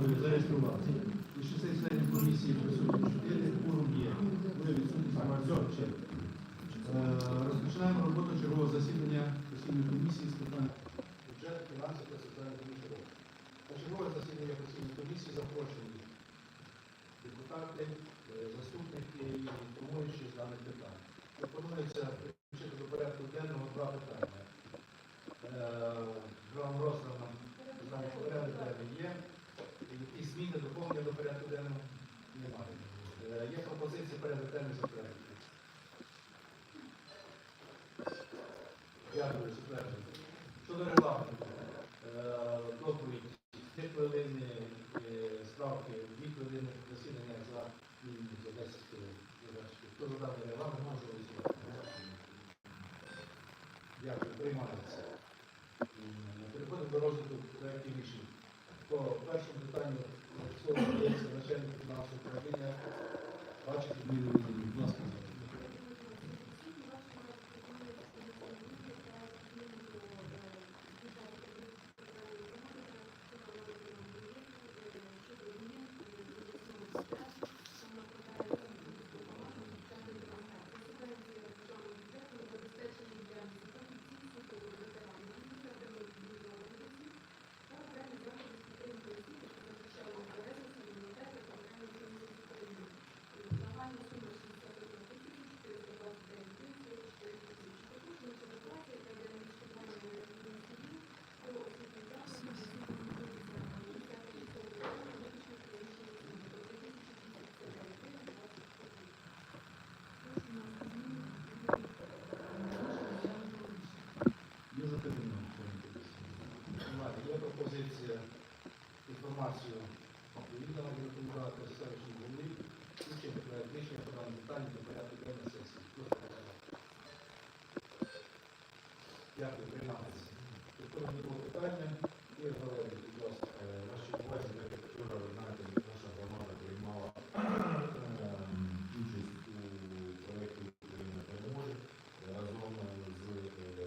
ви зареєструвалися. І 6 членів комісії присутні 4, форум є. Ви відсутні все, ще. Е, Розпочинаємо роботу чергового засідання постійної комісії з питань бюджету, фінансів та соціальної політики. На чергове засідання постійної комісії запрошені депутати, е, заступники і інформуючі з даних питань. Пропонується включити до порядку денного два питання. Вам роздано знає порядок денний є. Якісь зміни доповнення до порядку денного немає. Е, Є пропозиція порядок денний затвердити. Дякую, затверджую. Щодо регламенту, е, доповідь 3 хвилини, е, справки 2 хвилини засідання за, м, за 10 хвилин. Хто задав регламент, може голосувати. Дякую, приймається. Переходимо до розгляду проєктів рішень. По першому питанню слово начальник нашого управління Леонідівні. Будь ласка. Пропозиція інформацію віддана рекомендувати селищній голові, включити проект рішення про дані питання до порядку денної сесії. Дякую, приймається. Відповідно до другого питання, Ігор Валерійович, будь ласка. Е, Ваші увазі, як вчора, ви знаєте, наша громада приймала ем, участь у проєкті Україна переможе разом з е,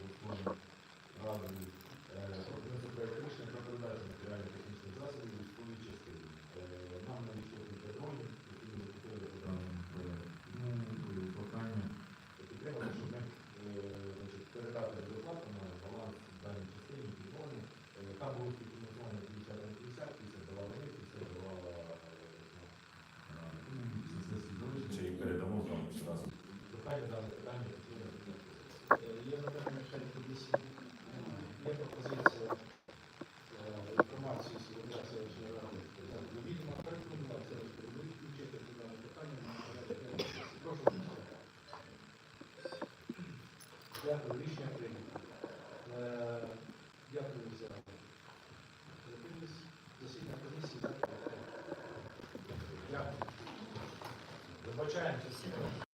Верховною Радою. uh, Дякую, рішення прийнято. Е, Дякую за. Засідання комісії. Дякую. Вибачаємося всі.